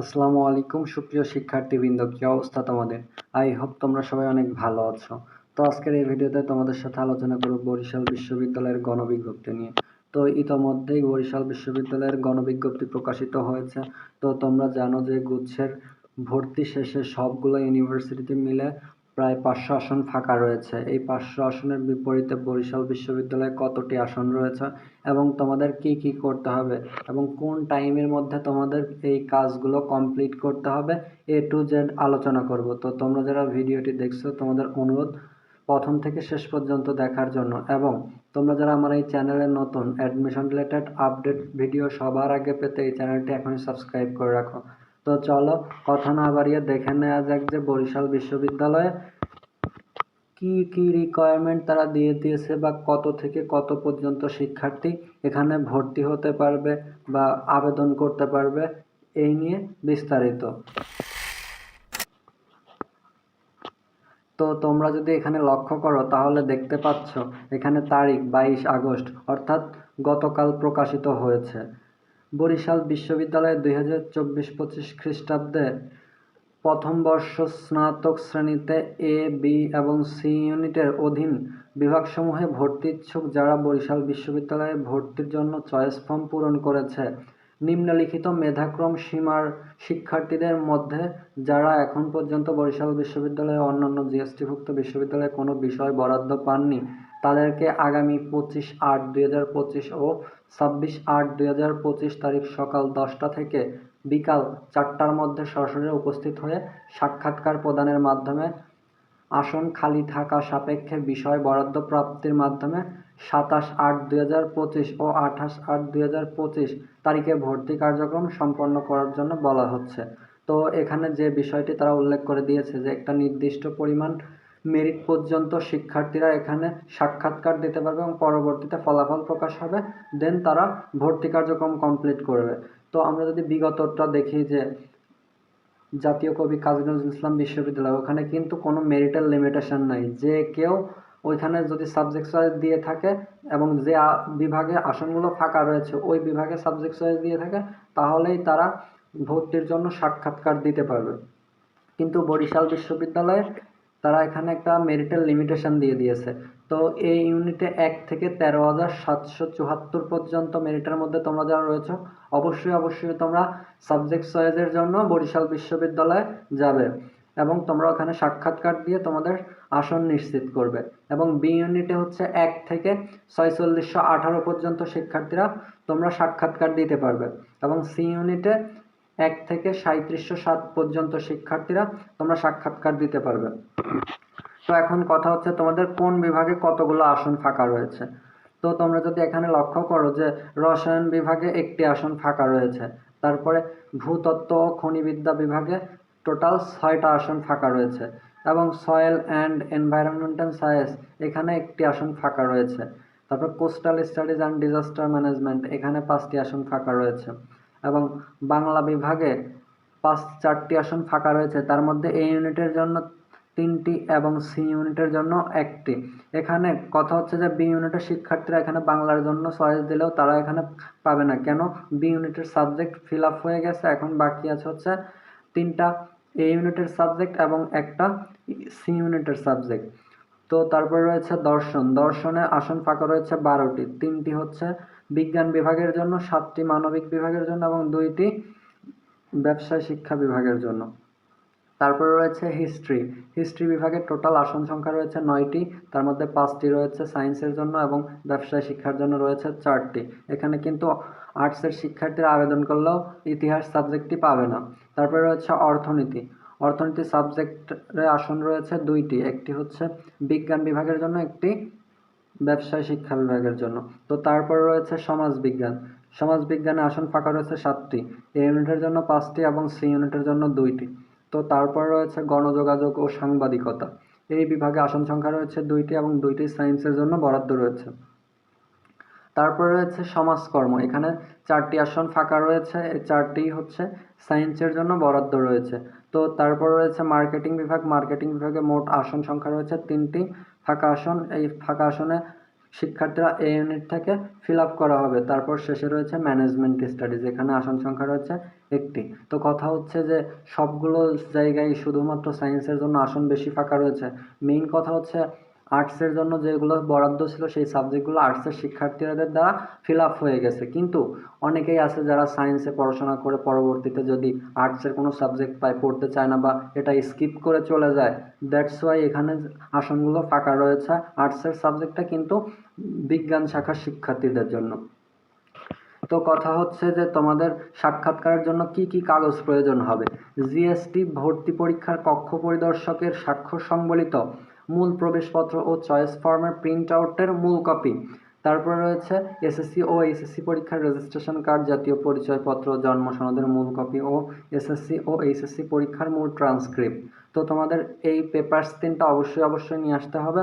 আসসালামু আলাইকুম, সুপ্রিয় শিক্ষার্থীবৃন্দ, কি অবস্থা তোমাদের? আই হোপ তোমরা সবাই অনেক ভালো আছো। তো আজকের এই ভিডিওতে তোমাদের সাথে আলোচনা করব বরিশাল বিশ্ববিদ্যালয়ের গণবিজ্ঞপ্তি নিয়ে। তো ইতোমধ্যেই বরিশাল বিশ্ববিদ্যালয়ের গণবিজ্ঞপ্তি প্রকাশিত হয়েছে। তো তোমরা জানো যে গুচ্ছের ভর্তি শেষে সবগুলো ইউনিভার্সিটিতে মিলে প্রায় পাঁচশো আসন ফাঁকা রয়েছে। এই পাঁচশো আসনের বিপরীতে বরিশাল বিশ্ববিদ্যালয়ে কতটি আসন রয়েছে এবং তোমাদের কি কি করতে হবে এবং কোন টাইমের মধ্যে তোমাদের এই কাজগুলো কমপ্লিট করতে হবে এ টু জেড আলোচনা করব। তো তোমরা যারা ভিডিওটি দেখছ, তোমাদের অনুরোধ প্রথম থেকে শেষ পর্যন্ত দেখার জন্য এবং তোমরা যারা আমার এই চ্যানেলে নতুন অ্যাডমিশন রিলেটেড আপডেট ভিডিও সবার আগে পেতে এই চ্যানেলটি এখনই সাবস্ক্রাইব করে রাখো। তো চলো, কথা না বাড়িয়ে দেখে নেওয়া যাক যে বরিশাল বিশ্ববিদ্যালয়ে কি কি রিকোয়ারমেন্ট তারা দিয়ে দিয়েছে বা কত থেকে কত পর্যন্ত শিক্ষার্থী এখানে ভর্তি হতে পারবে বা আবেদন করতে পারবে, এই নিয়ে বিস্তারিত। তো তোমরা যদি এখানে লক্ষ্য করো, তাহলে দেখতে পাচ্ছ, এখানে তারিখ বাইশ আগস্ট, অর্থাৎ গতকাল প্রকাশিত হয়েছে। বরিশাল বিশ্ববিদ্যালয়ে দুই হাজার চব্বিশ পঁচিশ খ্রিস্টাব্দে প্রথম বর্ষ স্নাতক শ্রেণীতে এ, বি এবং সি ইউনিটের অধীন বিভাগসমূহে ভর্তি ইচ্ছুক যারা বরিশাল বিশ্ববিদ্যালয়ে ভর্তির জন্য চয়েস ফর্ম পূরণ করেছে নিম্নলিখিত মেধাক্রম সীমার শিক্ষার্থীদের মধ্যে যারা এখন পর্যন্ত বরিশাল বিশ্ববিদ্যালয়ে অন্যান্য জিএসটিভুক্ত বিশ্ববিদ্যালয়ে কোনো বিষয় বরাদ্দ পাননি, তাদেরকে আগামী পঁচিশ আট দুই হাজার পঁচিশ ও ছাব্বিশ আট দুই হাজার পঁচিশ তারিখ সকাল দশটা থেকে বিকাল চারটার মধ্যে সরাসরি উপস্থিত হয়ে সাক্ষাৎকার প্রদানের মাধ্যমে আসন খালি থাকা সাপেক্ষে বিষয় বরাদ্দ প্রাপ্তির মাধ্যমে সাতাশ আট দুই হাজার পঁচিশ ও আঠাশ আট দুই হাজার পঁচিশ তারিখে ভর্তি কার্যক্রম সম্পন্ন করার জন্য বলা হচ্ছে। তো এখানে যে বিষয়টি তারা উল্লেখ করে দিয়েছে যে একটা নির্দিষ্ট পরিমাণ মেরিট পর্যন্ত শিক্ষার্থীরা এখানে সাক্ষাৎকার দিতে পারবে এবং পরবর্তীতে ফলাফল প্রকাশ হবে, দেন তারা ভর্তি কার্যক্রম কমপ্লিট করবে। তো আমরা যদি বিগতটা দেখি যে জাতীয় কবি কাজী নজরুল ইসলাম বিশ্ববিদ্যালয়। ওখানে কিন্তু কোনো মেরিটাল লিমিটেশন নাই। যে কেউ ওইখানে যদি সাবজেক্ট চয়েস দিয়ে থাকে এবং যে বিভাগে আসনগুলো ফাঁকা রয়েছে, ওই বিভাগে সাবজেক্ট চয়েস দিয়ে থাকে, তাহলেই তারা ভর্তির জন্য সাক্ষাৎকার দিতে পারবে। কিন্তু বরিশাল বিশ্ববিদ্যালয়ে তারা এখানে একটা মেরিটাল লিমিটেশন দিয়ে দিয়েছে। তো এই ইউনিটে এক থেকে তেরো হাজার সাতশো চুয়াত্তর পর্যন্ত মেরিটের মধ্যে তোমরা যারা রয়েছে, অবশ্যই অবশ্যই তোমরা সাবজেক্ট চয়েসের জন্য বরিশাল বিশ্ববিদ্যালয়ে যাবে এবং তোমরা ওখানে সাক্ষাৎকার দিয়ে তোমাদের আসন নিশ্চিত করবে এবং বি ইউনিটে হচ্ছে এক থেকে ছয়চল্লিশশো আঠারো পর্যন্ত শিক্ষার্থীরা তোমরা সাক্ষাৎকার দিতে পারবে এবং সি ইউনিটে এক থেকে সাঁত্রিশশো সাত পর্যন্ত শিক্ষার্থীরা তোমরা সাক্ষাৎকার দিতে পারবে। তো এখন কথা হচ্ছে তোমাদের কোন বিভাগে কতগুলো আসন ফাঁকা রয়েছে? তো তোমরা যদি এখানে লক্ষ্য করো যে রসায়ন বিভাগে একটি আসন ফাঁকা রয়েছে, তারপরে ভূতত্ত্ব ও খনিবিদ্যা বিভাগে টোটাল ছয়টা আসন ফাঁকা রয়েছে এবং সয়েল অ্যান্ড এনভায়রনমেন্টাল সায়েন্স এখানে একটি আসন ফাঁকা রয়েছে। তারপর coastal studies and disaster management এখানে পাঁচটি আসন ফাঁকা রয়েছে। এবং বাংলা বিভাগে পাঁচ, চারটি আসন ফাঁকা রয়েছে। তার মধ্যে এ ইউনিটের জন্য তিনটি এবং সি ইউনিটের জন্য একটি। এখানে কথা হচ্ছে যে বি ইউনিটের শিক্ষার্থীরা এখানে বাংলার জন্য চয়েস দিলেও তারা এখানে পাবে না। কেন? বি ইউনিটের সাবজেক্ট ফিল আপ হয়ে গেছে। এখন বাকি আছে হচ্ছে তিনটা এ ইউনিটের সাবজেক্ট এবং একটা সি ইউনিটের সাবজেক্ট তো তারপরে রয়েছে দর্শন। দর্শনে আসন ফাঁকা রয়েছে বারোটি। তিনটি হচ্ছে বিজ্ঞান বিভাগের জন্য, সাতটি মানবিক বিভাগের জন্য এবং দুইটি ব্যবসায় শিক্ষা বিভাগের জন্য। তারপরে রয়েছে হিস্ট্রি। হিস্ট্রি বিভাগের টোটাল আসন সংখ্যা রয়েছে নয়টি। তার মধ্যে পাঁচটি রয়েছে সায়েন্সের জন্য এবং ব্যবসায় শিক্ষার জন্য রয়েছে চারটি। এখানে কিন্তু আর্টসের শিক্ষার্থীরা আবেদন করলেও ইতিহাস সাবজেক্টটি পাবে না। তারপরে রয়েছে অর্থনীতি। অর্থনীতি সাবজেক্টে আসন রয়েছে দুইটি। একটি হচ্ছে বিজ্ঞান বিভাগের জন্য, একটি ব্যবসায় শিক্ষা বিভাগের জন্য। তো তারপর রয়েছে সমাজ বিজ্ঞান সমাজ বিজ্ঞানে আসন ফাঁকা রয়েছে সাতটি। এ ইউনিটের জন্য পাঁচটি এবং সি ইউনিটের জন্য দুইটি। তো তারপর রয়েছে গণযোগাযোগ ও সাংবাদিকতা। এই বিভাগে আসন সংখ্যা রয়েছে দুইটি এবং দুইটি সায়েন্সের জন্য বরাদ্দ রয়েছে। তারপরে রয়েছে সমাজকর্ম। এখানে চারটি আসন ফাঁকা রয়েছে। এই চারটি হচ্ছে সায়েন্সের জন্য বরাদ্দ রয়েছে। তো তারপর রয়েছে মার্কেটিং বিভাগ। মার্কেটিং বিভাগে মোট আসন সংখ্যা রয়েছে তিনটি। ফাঁকা আসন, এই ফাঁকা আসনে শিক্ষার্থীরা এ ইউনিট থেকে ফিল করা হবে। তারপর শেষে রয়েছে ম্যানেজমেন্ট স্টাডিজ এখানে আসন সংখ্যা রয়েছে একটি। তো কথা হচ্ছে যে সবগুলো জায়গায় শুধুমাত্র সায়েন্সের জন্য আসন বেশি ফাঁকা রয়েছে। মেইন কথা হচ্ছে আর্টসের জন্য যেগুলো বরাদ্দ ছিল, সেই সাবজেক্টগুলো আর্টসের শিক্ষার্থীদের দ্বারা ফিল আপ হয়ে গেছে। কিন্তু অনেকেই আছে যারা সায়েন্সে পড়াশোনা করে পরবর্তীতে যদি আর্টসের কোনো সাবজেক্ট পায়, পড়তে চায় না বা এটা স্কিপ করে চলে যায় দ্যাটস ওয়াই এখানে আসনগুলো ফাঁকা রয়েছে আর্টসের সাবজেক্টটা কিন্তু বিজ্ঞান শাখার শিক্ষার্থীদের জন্য। তো কথা হচ্ছে যে তোমাদের সাক্ষাৎকারের জন্য কি কি কাগজ প্রয়োজন হবে? জিএসটি ভর্তি পরীক্ষার কক্ষ পরিদর্শকের স্বাক্ষর সংবলিত মূল প্রবেশপত্র ও চয়েস ফর্মের প্রিন্ট আউটের মূল কপি তারপরে রয়েছে এসএসসি ও এইচএসসি পরীক্ষার রেজিস্ট্রেশন কার্ড জাতীয় পরিচয়পত্র, জন্ম সনদের মূল কপি ও এসএসসি ও এইচএসসি পরীক্ষার মূল ট্রান্সক্রিপ্ট তো তোমাদের এই পেপারস তিনটা অবশ্যই অবশ্যই নিয়ে আসতে হবে।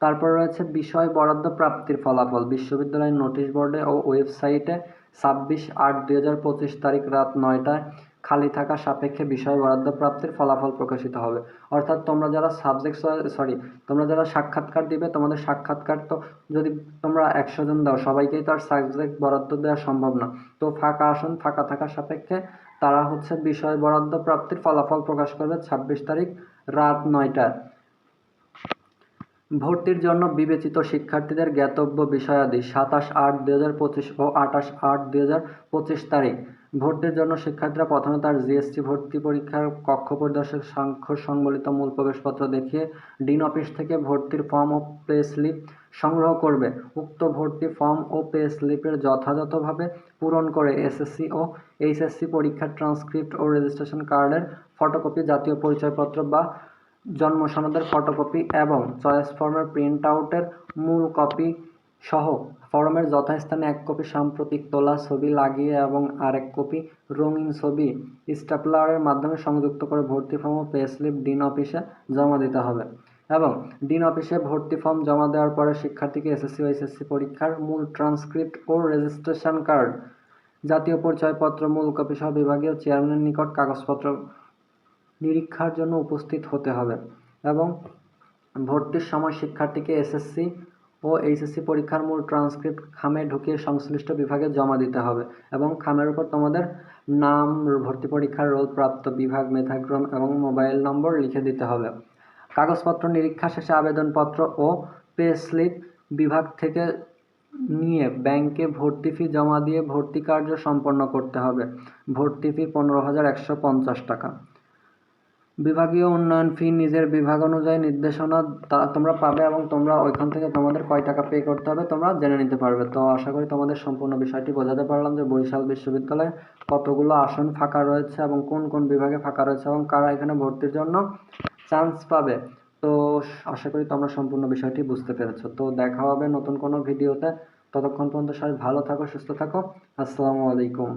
তারপর রয়েছে বিষয় বরাদ্দ প্রাপ্তির ফলাফল। বিশ্ববিদ্যালয়ের নোটিশ বোর্ডে ও ওয়েবসাইটে ছাব্বিশ আট দুই হাজার পঁচিশ তারিখ রাত নয়টায় খালি থাকা সাপেক্ষে বিষয় বরাদ্দ প্রাপ্তির ফলাফল প্রকাশিত হবে। অর্থাৎ তোমরা যারা সাবজেক্ট সরি তোমরা যারা সাক্ষাৎকার দিবে, তোমাদের সাক্ষাৎকার তো যদি তোমরা একশো জন দাও, সবাইকেই তো আর সাবজেক্ট বরাদ্দ দেওয়া সম্ভব না। তো ফাঁকা আসন, ফাঁকা থাকা সাপেক্ষে তারা হচ্ছে বিষয় বরাদ্দ প্রাপ্তির ফলাফল প্রকাশ করবে ছাব্বিশ তারিখ রাত নয়টায়। ভর্তির জন্য বিবেচিত শিক্ষার্থীদের জ্ঞাতব্য বিষয়াদি সাতাশ আট দুই হাজার পঁচিশ ও আঠাশ আট দুই হাজার পঁচিশ তারিখ। ভর্তির জন্য শিক্ষার্থীরা প্রথমে তার জিএসটি ভর্তি পরীক্ষার কক্ষ পরিদর্শক স্বাক্ষর সংবলিত মূল প্রবেশপত্র দেখিয়ে ডিন অফিস থেকে ভর্তির ফর্ম ও পে স্লিপ সংগ্রহ করবে। উক্ত ভর্তি ফর্ম ও পে স্লিপের যথাযথভাবে পূরণ করে এসএসসি ও এইচএসসি পরীক্ষার ট্রান্সক্রিপ্ট ও রেজিস্ট্রেশন কার্ডের ফটোকপি, জাতীয় পরিচয়পত্র বা জন্ম সনদের ফটোকপি এবং চয়েস ফর্মের প্রিন্ট আউটের মূল কপি সহ ফর্মের যথাস্থানে এক কপি সাম্প্রতিক তোলা ছবি লাগিয়ে এবং আরেক কপি রঙিন ছবি স্টেপলারের মাধ্যমে সংযুক্ত করে ভর্তি ফর্ম ও পে স্লিপ ডিন অফিসে জমা দিতে হবে। এবং ডিন অফিসে ভর্তি ফর্ম জমা দেওয়ার পরে শিক্ষার্থীকে এসএসসি ও এসএসসি পরীক্ষার মূল ট্রান্সক্রিপ্ট ও রেজিস্ট্রেশন কার্ড জাতীয় পরিচয়পত্র, মূল কপি সহ বিভাগীয় চেয়ারম্যানের নিকট কাগজপত্র নিরীক্ষার জন্য উপস্থিত হতে হবে এবং ভর্তির সময় শিক্ষার্থীকে এসএসসি ও এইচএসসি পরীক্ষার মূল ট্রান্সক্রিপ্ট খামে ঢুকিয়ে সংশ্লিষ্ট বিভাগে জমা দিতে হবে এবং খামের উপর তোমাদের নাম, ভর্তি পরীক্ষার রোল প্রাপ্ত বিভাগ, মেধাক্রম এবং মোবাইল নম্বর লিখে দিতে হবে। কাগজপত্র নিরীক্ষা শেষে আবেদনপত্র ও পে স্লিপ বিভাগ থেকে নিয়ে ব্যাংকে ভর্তি ফি জমা দিয়ে ভর্তি কার্য সম্পন্ন করতে হবে। ভর্তি ফি পনেরো হাজার একশো পঞ্চাশ টাকা। বিভাগীয় উন্নয়ন ফি নিজের বিভাগ অনুযায়ী নির্দেশনা তোমরা পাবে এবং তোমরা ওইখান থেকে তোমাদের কয় টাকা পে করতে হবে তোমরা জেনে নিতে পারবে। তো আশা করি তোমাদের সম্পূর্ণ বিষয়টি বোঝাতে পারলাম যে বরিশাল বিশ্ববিদ্যালয়ে কতগুলো আসন ফাঁকা রয়েছে এবং কোন কোন বিভাগে ফাঁকা রয়েছে এবং কারা এখানে ভর্তির জন্য চান্স পাবে। তো আশা করি তোমরা সম্পূর্ণ বিষয়টি বুঝতে পেরেছ। তো দেখা হবে নতুন কোনো ভিডিওতে। ততক্ষণ পর্যন্ত সবাই ভালো থাকো, সুস্থ থাকো। আসসালামু আলাইকুম।